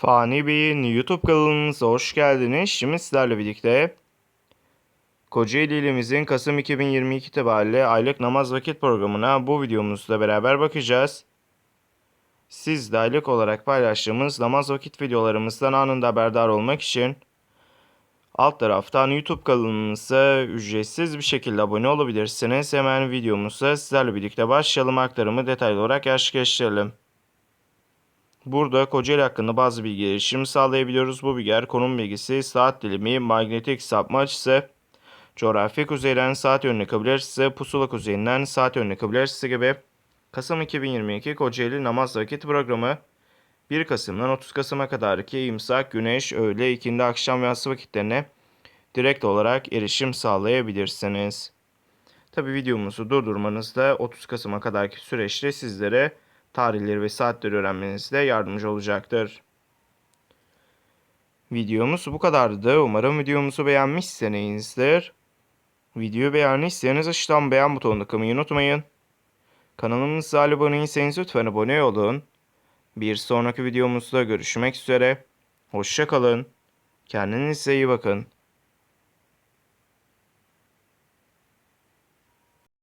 Fani Bey'in YouTube kanalımıza hoş geldiniz. Şimdi sizlerle birlikte Kocaeli ilimizin Kasım 2022 itibariyle aylık namaz vakit programına bu videomuzda beraber bakacağız. Siz de aylık olarak paylaştığımız namaz vakit videolarımızdan anında haberdar olmak için alt taraftan YouTube kanalımıza ücretsiz bir şekilde abone olabilirsiniz. Hemen videomuza sizlerle birlikte başlayalım. Aktarımı detaylı olarak gerçekleştirelim. Burada Kocaeli hakkında bazı bilgi erişim sağlayabiliyoruz. Bu bilgiler konum bilgisi, saat dilimi, manyetik sapma açısı, coğrafi kuzeyden saat yönüne kabul açısı, pusula kuzeyinden saat yönüne kabul açısı gibi Kasım 2022 Kocaeli namaz vakit programı 1 Kasım'dan 30 Kasım'a kadarki imsak, güneş, öğle, ikindi, akşam ve yatsı vakitlerine direkt olarak erişim sağlayabilirsiniz. Tabi videomuzu durdurmanızda 30 Kasım'a kadarki süreçte sizlere tarihleri ve saatleri öğrenmenizde yardımcı olacaktır. Videomuz bu kadardı. Umarım videomuzu beğenmişsinizdir. Videoyu beğendiyseniz aşağıdan beğen butonuna tıklamayı unutmayın. Kanalımıza abone değilseniz lütfen abone olun. Bir sonraki videomuzda görüşmek üzere. Hoşçakalın. Kendinize iyi bakın.